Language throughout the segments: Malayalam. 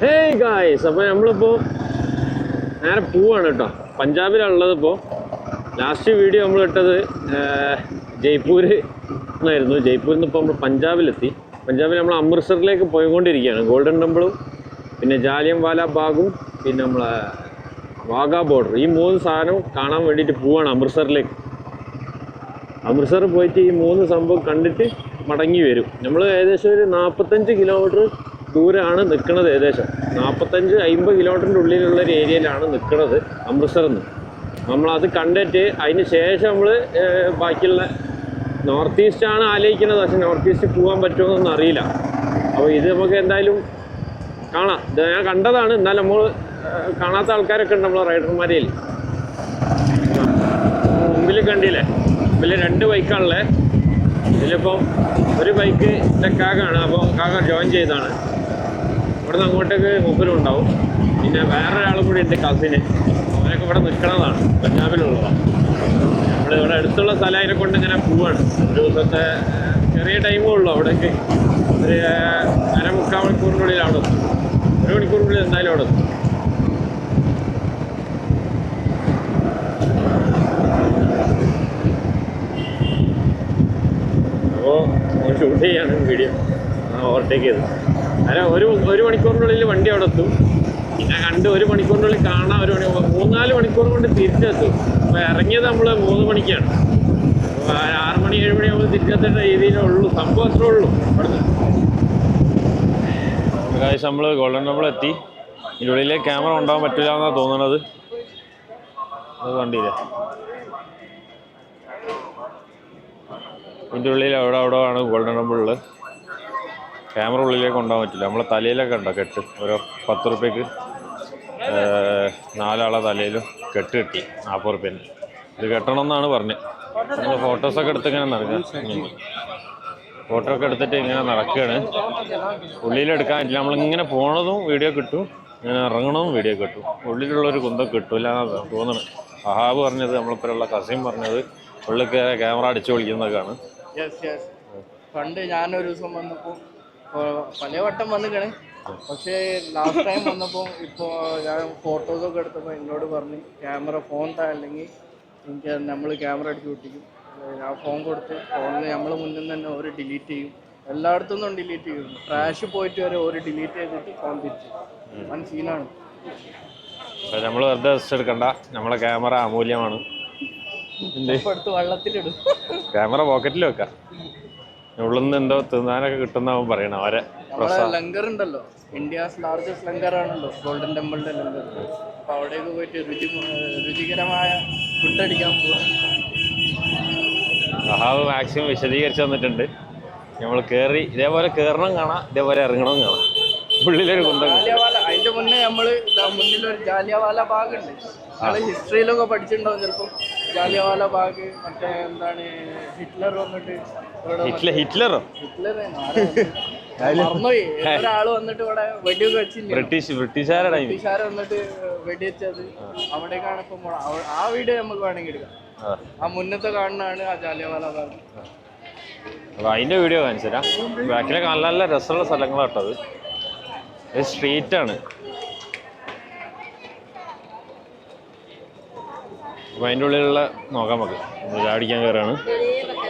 ഹേയ് ഗായ്സ് അപ്പോൾ നമ്മളിപ്പോൾ നേരെ പോവാണ് കേട്ടോ. പഞ്ചാബിലുള്ളത് ഇപ്പോൾ ലാസ്റ്റ് വീഡിയോ നമ്മൾ ഇട്ടത് ജയ്പൂർ എന്നായിരുന്നു ജയ്പൂരിൽ നിന്ന് ഇപ്പോൾ നമ്മൾ പഞ്ചാബിലെത്തി. പഞ്ചാബിൽ നമ്മൾ അമൃത്സറിലേക്ക് പോയിക്കൊണ്ടിരിക്കുകയാണ്. ഗോൾഡൻ ടെമ്പിളും പിന്നെ ജാലിയം വാല ബാഗും പിന്നെ നമ്മളെ വാഗ ബോർഡർ ഈ മൂന്ന് സാധനവും കാണാൻ വേണ്ടിയിട്ട് പോവാണ് അമൃത്സറിലേക്ക്. അമൃത്സർ പോയിട്ട് ഈ മൂന്ന് സംഭവം കണ്ടിട്ട് മടങ്ങി വരും. നമ്മൾ ഏകദേശം ഒരു നാൽപ്പത്തഞ്ച് കിലോമീറ്റർ ദൂരമാണ് നിൽക്കുന്നത് ഏകദേശം. നാൽപ്പത്തഞ്ച് അമ്പത് കിലോമീറ്ററിന്റെ ഉള്ളിലുള്ള ഒരു ഏരിയയിലാണ് നിൽക്കുന്നത് അമൃത്സറിൽ നിന്ന്. നമ്മളത് കണ്ടിട്ട് അതിന് ശേഷം നമ്മൾ ബാക്കിയുള്ള നോർത്ത് ഈസ്റ്റാണ് ആലോചിക്കുന്നത്. പക്ഷേ നോർത്ത് ഈസ്റ്റ് പോകാൻ പറ്റുമോന്നൊന്നും അറിയില്ല. അപ്പോൾ ഇത് നമുക്ക് എന്തായാലും കാണാം. ഞാൻ കണ്ടതാണ്. എന്നാലും നമ്മൾ കാണാത്ത ആൾക്കാരൊക്കെ ഉണ്ട് നമ്മളെ റൈഡർമാരിൽ. മുമ്പിൽ കണ്ടില്ലേ? മുമ്പിൽ രണ്ട് ബൈക്കാണല്ലേ ഇതിലിപ്പം ഒരു ബൈക്ക് എന്റെ കാക്കാണ് അപ്പോൾ കാക്ക ജോയിൻ ചെയ്താണ് ഇവിടെ നിന്ന് അങ്ങോട്ടേക്ക് മൂപ്പരും ഉണ്ടാവും. പിന്നെ വേറൊരാളും കൂടി ഉണ്ട് കസിന് അവരൊക്കെ ഇവിടെ നിൽക്കണതാണ് പഞ്ചാബിലുള്ളതാണ് നമ്മൾ ഇവിടെ അടുത്തുള്ള സ്ഥലം കൊണ്ട് ഇങ്ങനെ പോവാണ്. ഒരു ദിവസത്തെ ചെറിയ ടൈമേ ഉള്ളൂ അവിടേക്ക്. ഒരു അര മുക്കാൽ മണിക്കൂറിനുള്ളിൽ അവിടെ ഒരു മണിക്കൂറിനുള്ളിൽ എന്തായാലും അവിടെ അപ്പോൾ ഷൂട്ട് ചെയ്യാണ് വീഡിയോ ഓവർടേക്ക് ചെയ്ത് അല്ല ഒരു ഒരു മണിക്കൂറിനുള്ളിൽ വണ്ടി അവിടെ എത്തും. പിന്നെ കണ്ട് ഒരു മണിക്കൂറിനുള്ളിൽ കാണാൻ ഒരു മണി മൂന്നാൽ മണിക്കൂർ കൊണ്ട് തിരിച്ചെത്തും. അപ്പോൾ ഇറങ്ങിയത് നമ്മൾ മൂന്ന് മണിക്കാണ്. ആറ് മണി ഏഴ് മണിയാകുമ്പോൾ തിരിച്ചെത്തേണ്ട രീതിയിലേ ഉള്ളൂ സംഭവം അത്രേ ഉള്ളൂ. ഇവിടുന്ന് കാശ് നമ്മൾ ഗോൾഡൻ ടെമ്പിൾ എത്തി. ഇതിന്റെ ഉള്ളിലെ ക്യാമറ ഉണ്ടാകാൻ പറ്റില്ല എന്നാണ് തോന്നുന്നത് അത് വണ്ടിയില്ല ഇതിന്റെ ഉള്ളിൽ അവിടെ അവിടെ ആണ് ഗോൾഡൻ ടെമ്പിൾ ഉള്ളത്. ക്യാമറ ഉള്ളിലേക്ക് കൊണ്ടുപോകാൻ പറ്റില്ല. നമ്മളെ തലയിലൊക്കെ ഉണ്ടോ കെട്ട്? ഓരോ പത്ത് റുപ്യക്ക് നാലാളെ തലയിലും കെട്ട് കിട്ടി നാൽപ്പത് റുപ്യന്. ഇത് കെട്ടണം എന്നാണ് പറഞ്ഞത് നമ്മൾ ഫോട്ടോസൊക്കെ എടുത്ത് ഇങ്ങനെ നടക്കുക ഫോട്ടോ ഒക്കെ എടുത്തിട്ട് ഇങ്ങനെ നടക്കുകയാണ് ഉള്ളിലെടുക്കാൻ പറ്റില്ല. നമ്മളിങ്ങനെ പോണതും വീഡിയോ കിട്ടും ഇങ്ങനെ ഇറങ്ങണതും വീഡിയോ കിട്ടും ഉള്ളിലുള്ളൊരു കുന്തം കിട്ടില്ല എന്നാണ് തോന്നുന്നത് അഹാബ് പറഞ്ഞത് നമ്മളിപ്പോഴുള്ള കസീം പറഞ്ഞത് ഉള്ളിൽ ക്യാമറ അടിച്ചു യെസ് പണ്ട് ഞാനൊരു ദിവസം വന്നപ്പോൾ പല വട്ടം വന്നിക്കണ്. പക്ഷേ ലാസ്റ്റ് ടൈം വന്നപ്പോൾ ഇപ്പോൾ ഞാൻ ഫോട്ടോസൊക്കെ എടുത്തപ്പോൾ എന്നോട് പറഞ്ഞു ക്യാമറ ഫോൺ താ അല്ലെങ്കിൽ എനിക്ക് നമ്മൾ ക്യാമറ അടിച്ച് പൊട്ടിക്കും. ഞാൻ ഫോൺ കൊടുത്ത് ഫോണിൽ നമ്മൾ മുന്നിൽ നിന്ന് തന്നെ ഒരു ഡിലീറ്റ് ചെയ്യും. എല്ലായിടത്തും നിന്നും ഡിലീറ്റ് ചെയ്യും. ട്രാഷ് പോയിട്ട് വരെ ഒരു ഡിലീറ്റ് ചെയ്തിട്ട് ഫോൺ തിരിച്ചു. വൺ സീനാണ് നമ്മൾ വെറുതെ എടുക്കണ്ട. നമ്മളെ ക്യാമറ അമൂല്യമാണ്. ഇപ്പോൾ വെള്ളത്തിലിടും. ക്യാമറ പോക്കറ്റിൽ വെക്കാം. ഉള്ളിൽ നിന്ന് എന്തോ തിന്നാനൊക്കെ കിട്ടുന്ന പറയണം അവരെ ലങ്കർ ഉണ്ടല്ലോ ഇന്ത്യസ് ലാർജസ്റ്റ് ലങ്കർ ആണല്ലോ ഗോൾഡൻ ടെമ്പിളിന്റെ ലങ്കർ. അപ്പൊ അവിടേക്ക് പോയിട്ട് രുചി രുചികരമായ ഫുഡ് അടിക്കാൻ പോകും സഹാബ് മാക്സിമം വിശദീകരിച്ചു തന്നിട്ടുണ്ട്. നമ്മൾ കയറി ഇതേപോലെ കയറണം കാണാം ഇതേപോലെ ഇറങ്ങണം കാണാം. ഉള്ളിലൊരു കുന്തം. അതിന്റെ മുന്നേ നമ്മൾ മുന്നിലൊരു ജാലിയവാല ബാഗ് ഉണ്ട്. നമ്മൾ ഹിസ്റ്ററിയിലൊക്കെ പഠിച്ചിട്ടുണ്ടാവും ചിലപ്പോൾ ജാലിയവാല ബാഗ് മറ്റേ എന്താണ് ഹിറ്റ്ലർ വന്നിട്ട് ഹിറ്റ്ലർ ഹിറ്റ്ലറോ? ഹിറ്റ്ലർ മറന്നുപോയി. ഒരാൾ വന്നിട്ട് ഇവിടെ വെടിയൊക്കെ വെച്ചില്ല ബ്രിട്ടീഷ് ബ്രിട്ടീഷുകാരുടെ ടൈം ബ്രിട്ടീഷുകാർ വന്നിട്ട് വെടിവെച്ചത്. അവിടേക്കാണ് ഇപ്പൊ ആ വീഡിയോ നമുക്ക് വേണമെങ്കിൽ എടുക്കാം. ആ. മുന്നത്തെ കാണുന്നതാണ് ആ ജാലിയവാല ബാഗ് അതിന്റെ വീഡിയോ കാണിച്ചു തരാം ബാക്കിലൊക്കെ നല്ല നല്ല രസമുള്ള സ്ഥലങ്ങളാട്ടത് സ്ട്രീറ്റ് സ്ട്രീറ്റാണ് അപ്പോൾ അതിന്റെ ഉള്ളിലുള്ള നോക്കാം നമുക്ക്. ചാടിക്കാൻ കയറാണ്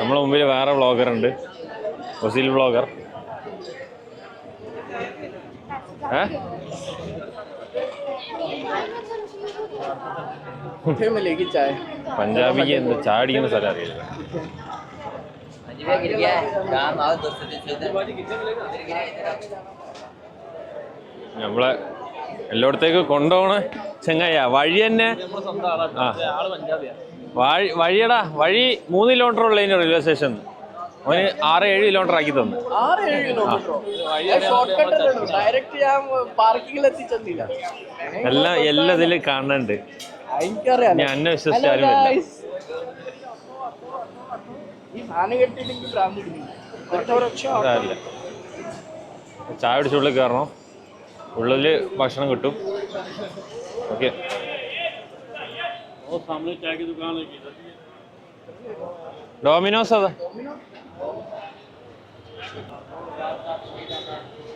നമ്മളെ മുമ്പിൽ വേറെ വ്ളോഗർ ഉണ്ട്. വസീൽ വ്ളോഗർ ഏ? പഞ്ചാബിക്ക് എന്ത് ചാടിക്കുന്ന സ്ഥലം അറിയില്ല. നമ്മളെ എല്ലായിടത്തേക്ക് കൊണ്ടുപോണ ചെങ്ങയ്യ വഴി തന്നെ. ആ. വഴി വഴിയടാ വഴി മൂന്ന് കിലോമീറ്റർ ഉള്ള റെയിൽവേ സ്റ്റേഷൻ അവന് ആറ് ഏഴ് കിലോമീറ്റർ ആക്കി തന്നു. എല്ലാം എല്ലാം ഇതിൽ കാണുന്നുണ്ട് ഞാൻ എന്നെ വിശ്വസിച്ചാലും ചായ പിടിച്ചുള്ളിൽ കയറണം? ഉള്ളിൽ ഭക്ഷണം കിട്ടും. ഓക്കെ. ഡോമിനോസ് അതാ.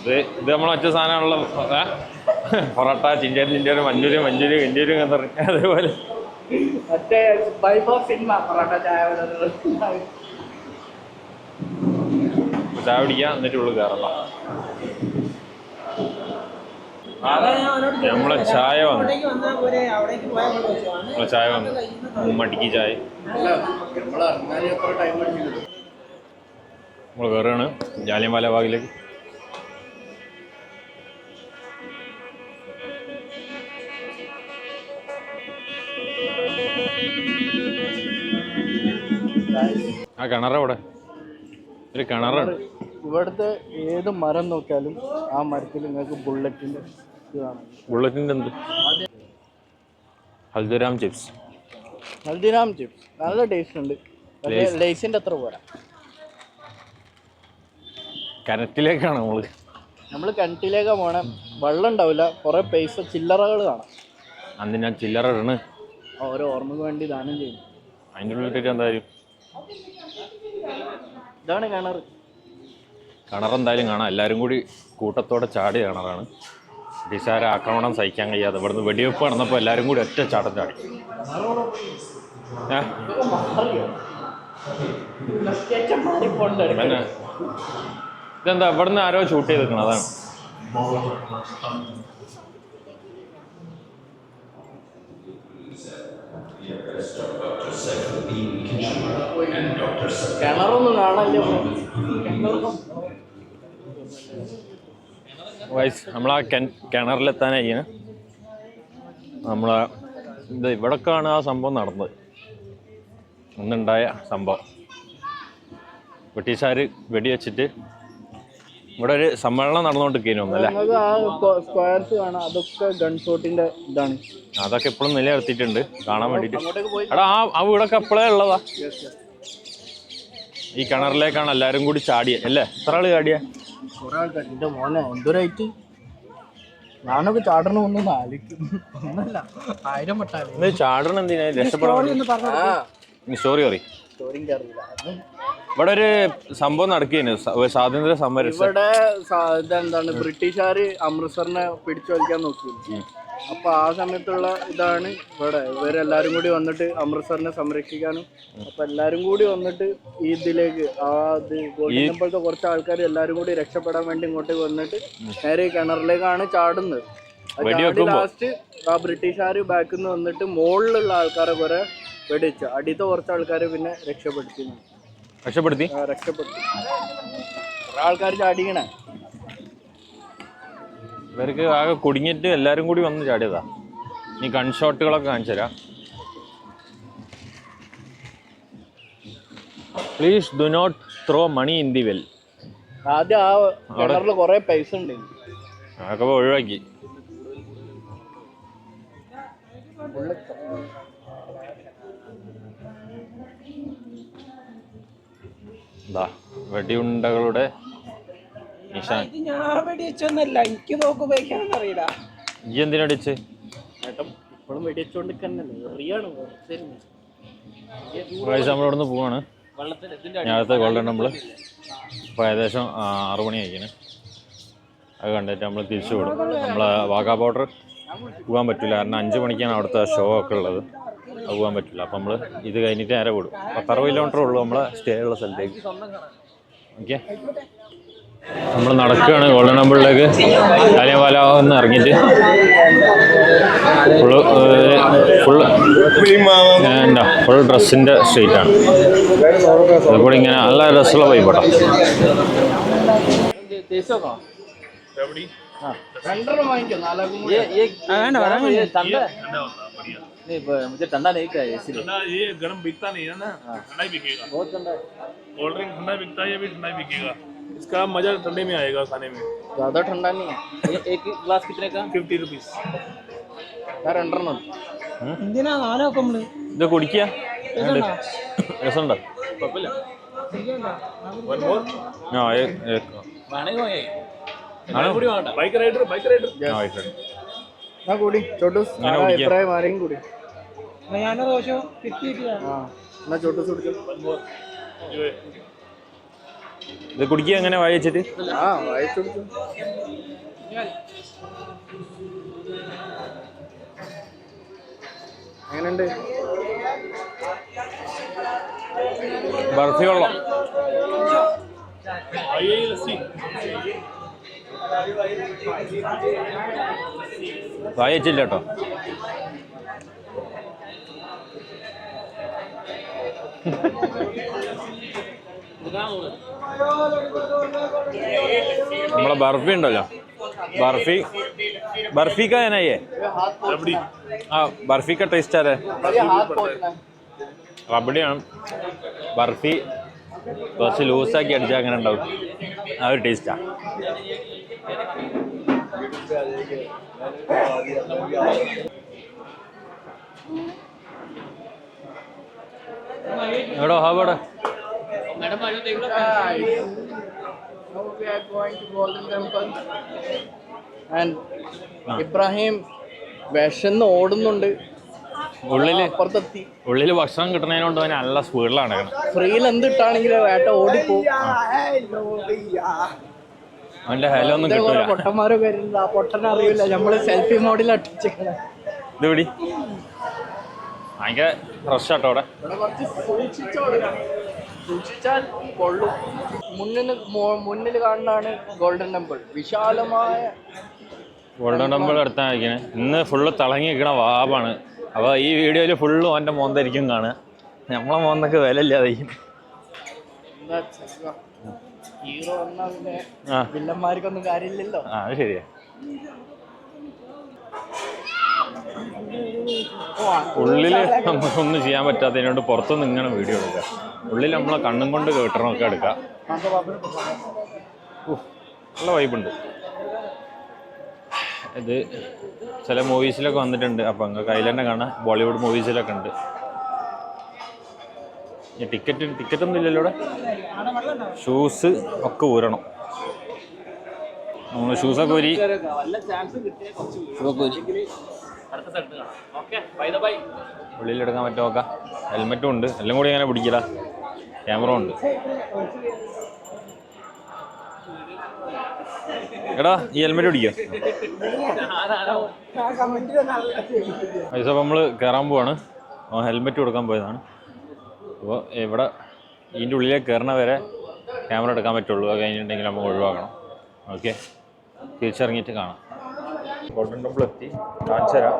ഇത് നമ്മൾ ഒറ്റ സാധനമുള്ള പൊറോട്ട ചിഞ്ചേരി ചിഞ്ചേരി മഞ്ചൂരി മഞ്ചൂരി കഞ്ചൂരി എന്ന് പറഞ്ഞു അതേപോലെ. സിനിമ ചായ ചായ എന്നിട്ട് ഉള്ളു കയറണ്ട നമ്മളെ ചായ വന്നു. നമ്മളെ ചായ വന്നു. മടിക്ക് ചായ. നമ്മൾ കയറുകയാണ് ജാലിയൻവാല ബാഗിലേക്ക്. ആ കിണറവിടെ ഒരു കിണറാണ്. ഇവിടുത്തെ ഏത് മരം നോക്കിയാലും ആ മരത്തിൽ നിങ്ങൾക്ക് ബുള്ളറ്റിന്റെ ബുള്ളറ്റിന്റെ ബുള്ളറ്റിന്റെ എന്ത്? ഹൽദിറാം ചിപ്സ്. ഹൽദിറാം ചിപ്സ്. നല്ല ടേസ്റ്റ് ഉണ്ട്. ലേസിന്റെ അത്ര പോരാ. കിണറ്റിലേക്കാണ് നമ്മൾ നമ്മൾ കിണറ്റിലേക്ക് പോണേ. വെള്ളം ഉണ്ടാവില്ല കുറെ പൈസ ചില്ലറകൾ കാണാം. അന്ന് ഞാൻ ചില്ലറ ഇടണ്. ഓരോ ഓർമ്മക്ക് വേണ്ടി ദാനം ചെയ്യും. അതിന്റെ ഉള്ളിലിട്ട് എന്തായാലും ഇതാണ് കിണർ കിണറെന്തായാലും കാണാം. എല്ലാവരും കൂടി കൂട്ടത്തോടെ ചാടി കിണറാണ്. ബ്രിട്ടീഷുകാരെ ആക്രമണം സഹിക്കാൻ കഴിയാതെ. ഇവിടുന്ന് വെടിവെപ്പ് നടന്നപ്പോൾ എല്ലാവരും കൂടി ഒറ്റ ചാട്ടം ചാടി. ഏ? പിന്നെ? ഇതെന്താ ഇവിടുന്ന് ആരോ ഷൂട്ട് ചെയ്തിരിക്കണം അതാണ്. കിണറൊന്നും കാണാനില്ല. വൈസ് നമ്മളാ കിണറിലെത്താനായി നമ്മളെ ഇത് ആ സംഭവം നടന്നത്. ഇന്നുണ്ടായ സംഭവം. ബ്രിട്ടീഷുകാർ വെടിവെച്ചിട്ട് ഇവിടെ ഒരു സമ്മേളനം നടന്നുകൊണ്ടിരിക്കുന്നു അല്ലേ? ആ സ്ക്വയർസ് കാണാം. അതൊക്കെ ഗൺഷോട്ടിന്റെ ഇതാണ്. അതൊക്കെ ഇപ്പോഴും നിലനിർത്തിയിട്ടുണ്ട്. കാണാൻ വേണ്ടിട്ട് എടാ ആ ആ വീടൊക്കെ എപ്പോഴേ ഉള്ളതാ? ഈ കിണറിലേക്കാണ് എല്ലാരും കൂടി ചാടിയ. അല്ലേ? എത്ര ആൾ ചാടിയ? മോനെ എന്തൊരായിട്ട് ഞാനൊക്കെ ചാടണ ഒന്നും ആലോചിക്കും. ഒന്നല്ല ആയിരം വട്ടാലും ഇത് ചാടണം എന്തിനാ? രക്ഷപ്പെടാൻ സോറി സോറി ഇവിടെ ഒരു സംഭവം നടക്കുകയാണ് സ്വാതന്ത്ര്യ സമര ഇവിടെ സ- ഇതെന്താണ്? ബ്രിട്ടീഷുകാര് അമൃത്സറിനെ പിടിച്ചു വലിക്കാൻ നോക്കി. അപ്പൊ ആ സമയത്തുള്ള ഇതാണ് ഇവിടെ. ഇവരെല്ലാരും കൂടി വന്നിട്ട് അമൃത്സറിനെ സംരക്ഷിക്കാനും അപ്പൊ എല്ലാരും കൂടി വന്നിട്ട് ഈ ഇതിലേക്ക് ആ ഇത് ഗോൾഡൻ ടെമ്പിളത്തെ കുറച്ച് ആൾക്കാർ എല്ലാരും കൂടി രക്ഷപ്പെടാൻ വേണ്ടി ഇങ്ങോട്ട് വന്നിട്ട് നേരെ ഈ കിണറിലേക്കാണ് ചാടുന്നത്? ലാസ്റ്റ് ആ ബ്രിട്ടീഷുകാർ ബാക്കിൽ നിന്ന് വന്നിട്ട് മുകളിലുള്ള ആൾക്കാരെ കുറെ വെടിവെച്ചു. അടിയത്തെ കുറച്ച് ആൾക്കാരെ പിന്നെ രക്ഷപ്പെടുത്തി രക്ഷപ്പെടുത്തി. കുറെ ആൾക്കാർ ചാടിക്കണേ. ഇവർക്ക് ആകെ കുടുങ്ങിയിട്ട് എല്ലാരും കൂടി വന്ന് ചാടിയതാ. നീ കൺഷോട്ടുകളൊക്കെ കാണിച്ചു തരാം. Please do not throw money in the well ആദ്യം ആ കിണറിൽ കുറെ പൈസ ഉണ്ട്. അതൊക്കെ ഒഴിവാക്കി. ദാ വെടിയുണ്ടകളുടെ നിശാൻ. ഇത് ഞാൻ വെടിവെച്ചൊന്നല്ല എനിക്ക് തോക്ക് ഉപയോഗിക്കാനൊന്നും അറിയില്ല ഈ എന്തിനടിച്ച് ചേട്ടൻ ഇപ്പോഴും വെടിവെച്ചോണ്ട് തന്നെയല്ലേ എറിയാണ് വെറുതെ. പ്രാവശ്യം നമ്മളിവിടുന്ന് പോവാണ്. ഞാനത്തെ ഗോൾഡൻ ടെമ്പിൾ ഇപ്പോൾ ഏകദേശം ആറു ആറ് മണി ആയിക്കാണ് അത് കണ്ടിട്ട് നമ്മൾ തിരിച്ചു വിടും. നമ്മളെ വാഗാ ബോർഡർ പോകാൻ പറ്റില്ല. കാരണം അഞ്ച് മണിക്കാണ് അവിടുത്തെ ഷോ ഒക്കെ ഉള്ളത്. അത് പോകാൻ പറ്റില്ല. അപ്പം നമ്മൾ ഇത് കഴിഞ്ഞിട്ട് നേരെ വിടും പത്തറുപത് കിലോമീറ്റർ ഉള്ളൂ നമ്മളെ സ്റ്റേ ഉള്ള സ്ഥലത്തേക്ക്. ഓക്കെ നമ്മൾ നടക്കുകയാണ്. ഗോൾഡൻ ടെമ്പിളിലേക്ക് കാലിയവാല എന്ന് ഇറങ്ങിയിട്ട്. ഫുള്ള് ഫുള്ള് എന്താ ഫുൾ ഡ്രസ്സിന്റെ സ്ട്രീറ്റാണ് അതുകൂടി ഇങ്ങനെ നല്ല രസമുള്ള പൈപ്പോട്ടാ തേച്ചോക്കാം ആ. രണ്ടെണ്ണം വാങ്ങിക്കോ നാലാക്കും കൂടി. വേണ്ട വേണം नहीं मुझे ठंडा नहीं चाहिए इसलिए ये गर्म बिकता नहीं है ना ठंडा ही बिकेगा बहुत ठंडा है। कोल्ड ड्रिंक ठंडा बिकता है ये भी ठंडा बिकेगा इसका मजा ठंडे में आएगा खाने में ज़्यादा ठंडा नहीं है ये एक ग्लास कितने का फिफ्टी रुपीज ഞാൻ രണ്ടെണ്ണം എന്തിനാ നാലൊക്കെ നമ്മള് ഇത് കുടിക്കുക രസമുണ്ടോ वन मोर ആ ബൈക്ക് റൈഡർ ബൈക്ക് റൈഡർ. കൂടി? കൂടി? ഇത് കുടിക്കുക എങ്ങനെ? വായിച്ചിട്ട് ആ എങ്ങനെയുണ്ട്? ബർഫി വെള്ളം വായിച്ചില്ല കേട്ടോ നമ്മളെ ബർഫി ഉണ്ടല്ലോ ബർഫി ബർഫി का है ना ये रबड़ी हाँ बर्फी का टेस्ट आ रहा है हाथ पोछना है റബഡിയാണ് ബർഫി കുറച്ച് ലൂസാക്കി അടിച്ചാൽ അങ്ങനെ ഉണ്ടാവും ആ ഒരു ടേസ്റ്റാണ് എടോ ഹാബടെ मैडम आ जाओ देख लो Now we are going to Golden Temple. And Ibrahim വിശന്ന് ഓടുന്നുണ്ട് ഉള്ളിൽ അപ്പുറത്തെത്തി ഉള്ളിൽ ഭക്ഷണം കിട്ടുന്നതിനോണ്ട് തന്നെ നല്ല സ്പീഡിലാണ് നടക്കുന്നത് ഫ്രീയിൽ എന്തിട്ടാണെങ്കിലും വേട്ട ഓടിപ്പോ ഹെല ഒന്നും കിട്ടൂല. പൊട്ടന്മാരൊക്കെ വരുന്നത് ആ പൊട്ടനെ അറിയില്ല. നമ്മൾ സെൽഫി മോഡിൽ അട്ടിച്ചേക്കണേ ഇത് പിടി. ഭയങ്കര ഫ്രഷ് ആട്ടോ അവിടെ. കുറച്ച് സൂക്ഷിച്ചോളൂ. സൂക്ഷിച്ചാൽ കൊള്ളും. മുന്നിൽ മുന്നിൽ കാണുന്നതാണ് ഗോൾഡൻ ടെമ്പിൾ വിശാലമായ ഗോൾഡൻ ടെമ്പിൾ അടുത്താണ് ഇരിക്കുന്നത് ഇന്ന് ഫുള്ള് തിളങ്ങി നിൽക്കണ വാബാണ് അപ്പോൾ ഈ വീഡിയോയിൽ ഫുള്ളും അവന്റെ മോന്തായിരിക്കും കാണുക. നമ്മളെ മോന്തൊക്കെ വില എന്താ ഹീറോ എന്നാ പിന്നെ വില്ലന്മാർക്കൊന്നും കാര്യമില്ലല്ലോ. ആ അത് ശരിയാ. ഉള്ളിൽ നമുക്കൊന്നും ചെയ്യാൻ പറ്റാത്തതിനോട് പുറത്തുനിന്ന് ഇങ്ങനെ വീഡിയോ എടുക്കുക. ഉള്ളിൽ നമ്മളെ കണ്ണും കൊണ്ട് കേട്ടണമൊക്കെ എടുക്കാം നല്ല വൈബുണ്ട് ഇത് ചില മൂവീസിലൊക്കെ വന്നിട്ടുണ്ട്. അപ്പം നിങ്ങൾക്ക് അതിൽ തന്നെ കാണാം ബോളിവുഡ് മൂവീസിലൊക്കെ ഉണ്ട്. ടിക്കറ്റ് ടിക്കറ്റ് ഒന്നും ഇല്ലല്ലോ ഇവിടെ. ഷൂസ് ഒക്കെ ഊരണം. നമ്മൾ ഷൂസൊക്കെ ഊരി. ഉള്ളിലെടുക്കാൻ പറ്റുമോ നോക്കാം. ഹെൽമെറ്റും ഉണ്ട്. എല്ലാം കൂടി ഇങ്ങനെ പിടിക്കില്ല ക്യാമറ ഉണ്ട്. എടാ ഈ ഹെൽമെറ്റ് പിടിക്കാം? പൈസ നമ്മൾ കയറാൻ പോവാണ്. ഹെൽമെറ്റ് കൊടുക്കാൻ പോയതാണ്. അപ്പോൾ ഇവിടെ ഇതിന്റെ ഉള്ളിലേക്ക് കയറണ വരെ ക്യാമറ എടുക്കാൻ പറ്റുള്ളൂ. അത് കഴിഞ്ഞിട്ടുണ്ടെങ്കിൽ നമുക്ക് ഒഴിവാക്കണം. ഓക്കെ. തിരിച്ചിറങ്ങിയിട്ട് കാണാം. ഗോൾഡൻ ടെമ്പിൾ എത്തി. കാണിച്ചു തരാം.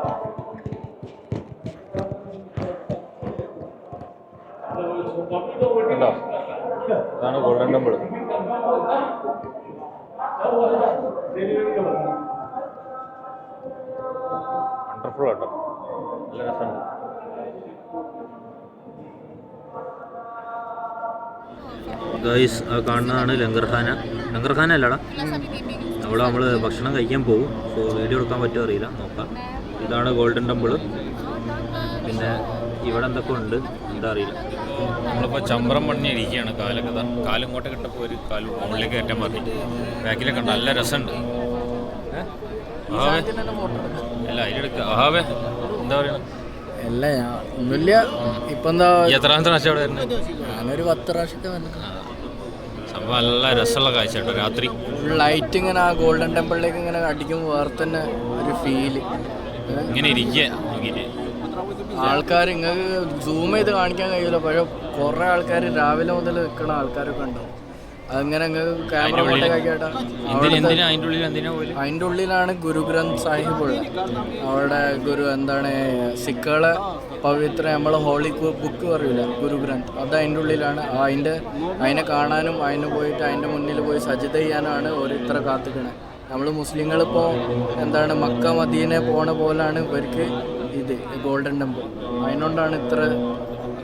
കണ്ടോ? ഇതാണ് ഗോൾഡൻ ടെമ്പിൾ വണ്ടർഫുൾ കേട്ടോ നല്ല രസമുണ്ട്. ഗൈസ് ആ കാണുന്നതാണ് ലങ്കർഖാന ലങ്കർഖാന അല്ലടാ. അവിടെ നമ്മൾ ഭക്ഷണം കഴിക്കാൻ പോകും സോ വീഡിയോ എടുക്കാൻ പറ്റുമോ അറിയില്ല. നോക്കാം. ഇതാണ് ഗോൾഡൻ ടെമ്പിൾ പിന്നെ ഇവിടെ എന്തൊക്കെ ഉണ്ട്? എന്താ അറിയില്ല. നമ്മളിപ്പോൾ ചമ്പ്രം പണി ഇരിക്കുകയാണ്. കാലൊക്കെ കാലും കോട്ട കിട്ടപ്പോൾ ഒരു കാലും മുകളിലേക്ക് കയറ്റാൻ പറഞ്ഞു ബാക്കിലൊക്കെ ഉണ്ട്. നല്ല രസമുണ്ട്. അല്ല അതിലെടുക്ക. അഹാവേ എന്താ പറയുക അല്ല ഒന്നുമില്ല. ഇപ്പൊ എന്താ എത്ര എത്രാമത്തെ പ്രാവശ്യം അവിടെ വരുന്നത്? ഞാനൊരു പത്ത് പ്രാവശ്യമൊക്കെ വന്നു നല്ല രസമുള്ള കാഴ്ച കേട്ടോ രാത്രി ലൈറ്റ് ഇങ്ങനെ ആ ഗോൾഡൻ ടെമ്പിളിലേക്ക് ഇങ്ങനെ അടിക്കുമ്പോൾ വേറെ തന്നെ ഒരു ഫീൽ ഇങ്ങനെ ഇരിക്കുക. നോക്കിയിട്ട് ആൾക്കാർ ഇങ്ങനെ സൂം ചെയ്ത് കാണിക്കാൻ കഴിയില്ല പക്ഷെ കുറേ ആൾക്കാർ രാവിലെ മുതൽ നിൽക്കുന്ന ആൾക്കാരൊക്കെ ഉണ്ടാവും. ക്യാമറ എന്തിനാ എന്തിനാ അതിന്റെ ഉള്ളിലാണ് ഗുരു ഗ്രന്ഥ് സാഹിബ് ഉള്ളത്. അവിടെ ഗുരു എന്താണ് സിക്കുകളെ പവിത്ര നമ്മൾ ഹോളി ബുക്ക് പറയൂല ഗുരു ഗ്രന്ഥ് അത് അതിന്റെ ഉള്ളിലാണ്. അതിന്റെ അതിനെ കാണാനും അതിന് പോയിട്ട് അതിന്റെ മുന്നിൽ പോയി സജിത ചെയ്യാനാണ് ഓരോരുത്തരെ കാത്തിക്കണേ. നമ്മൾ മുസ്ലിങ്ങളിപ്പോൾ എന്താണ് മക്ക മദീനെ പോണ പോലാണ് ഇവർക്ക് ഇത് ഗോൾഡൻ ടെമ്പിൾ. അതിനോണ്ടാണ് ഇത്ര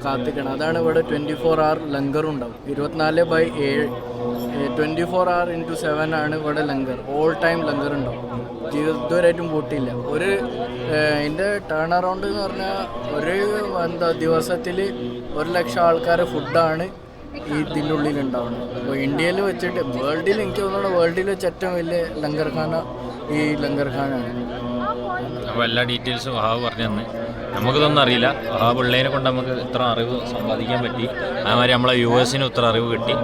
കാത്തിക്കണം. അതാണ് ഇവിടെ ട്വന്റി ഫോർ അവർ ലങ്കർ ഉണ്ടാവും. ഇരുപത്തിനാല് ബൈ ഏഴ് twenty four hour into seven ആണ് ഇവിടെ ലങ്കർ ഓൾ ടൈം ലങ്കർ ഉണ്ടാവും. ഇതുവരെയായിട്ടും പൂട്ടിയില്ല. ഒരു ഇതിന്റെ ടേൺ അറൗണ്ട് എന്ന് പറഞ്ഞാൽ ഒരു എന്താ ദിവസത്തിൽ ഒരു ലക്ഷം ആൾക്കാർ ഫുഡാണ് ഈ ഇതിന്റെ ഉള്ളിൽ ഉണ്ടാവുന്നത്. അപ്പോൾ ഇന്ത്യയിൽ വെച്ചിട്ട് വേൾഡിൽ എനിക്ക് തോന്നുന്നു വേൾഡിൽ വെച്ച് ഏറ്റവും വലിയ ലങ്കർഖാന ഈ ലങ്കർഖാനാണ് അപ്പോൾ എല്ലാ ഡീറ്റെയിൽസും വഹാബ് പറഞ്ഞു തന്നെ. നമുക്കിതൊന്നും അറിയില്ല. ആ പിള്ളേനെ കൊണ്ട് നമുക്ക് ഇത്ര അറിവ് സമ്പാദിക്കാൻ പറ്റി. അതേമാതിരി നമ്മളെ യു എസിന് ഇത്ര അറിവ് കിട്ടി.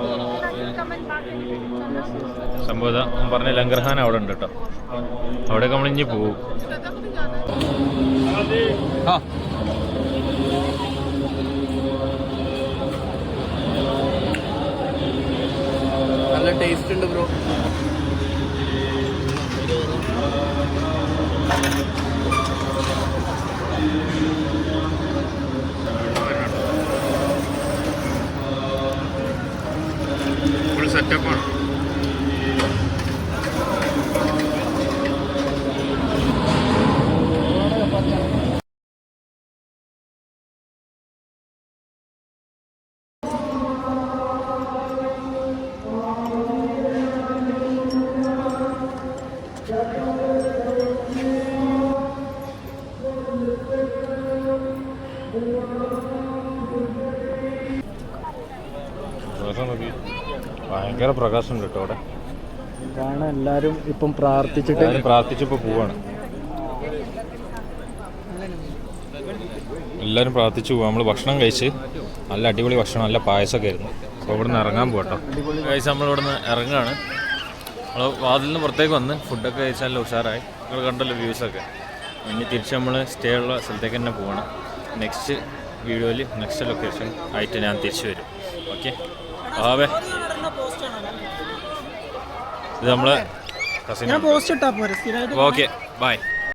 സംഭവം പറഞ്ഞ ലങ്കർഹാൻ അവിടെ ഉണ്ട് കേട്ടോ. അവിടെയൊക്കെ നമ്മളിഞ്ഞ് പോവും. നല്ല ടേസ്റ്റ് ഉണ്ട് ബ്രോ ഫുൾ സെറ്റപ്പാണ് ഭയങ്കര പ്രകാശം കേട്ടോ അവിടെ. കാണാൻ എല്ലാവരും ഇപ്പം പ്രാർത്ഥിച്ചിട്ട് എല്ലാവരും പ്രാർത്ഥിച്ചപ്പോൾ പോവാണ്. എല്ലാവരും പ്രാർത്ഥിച്ചു പോവാം. നമ്മൾ ഭക്ഷണം കഴിച്ച് നല്ല അടിപൊളി ഭക്ഷണം നല്ല പായസമൊക്കെ ആയിരുന്നു. അപ്പോൾ ഇവിടെ നിന്ന് ഇറങ്ങാൻ പോകട്ടോ കഴിച്ച് നമ്മൾ ഇവിടെ നിന്ന് ഇറങ്ങുകയാണ് നമ്മൾ വാതിൽ നിന്ന് പുറത്തേക്ക് വന്ന് ഫുഡൊക്കെ കഴിച്ചാൽ നല്ല ഉഷാറായി. നിങ്ങൾ കണ്ടല്ലോ വ്യൂസൊക്കെ ഇനി തിരിച്ച് നമ്മൾ സ്റ്റേ ഉള്ള സ്ഥലത്തേക്ക് തന്നെ പോവാണ്. നെക്സ്റ്റ് വീഡിയോയിൽ നെക്സ്റ്റ് ലൊക്കേഷൻ ആയിട്ട് ഞാൻ തിരിച്ചു വരും. ഓക്കെ ആവേ. ഇത് നമ്മളെ ഓക്കെ. ബൈ.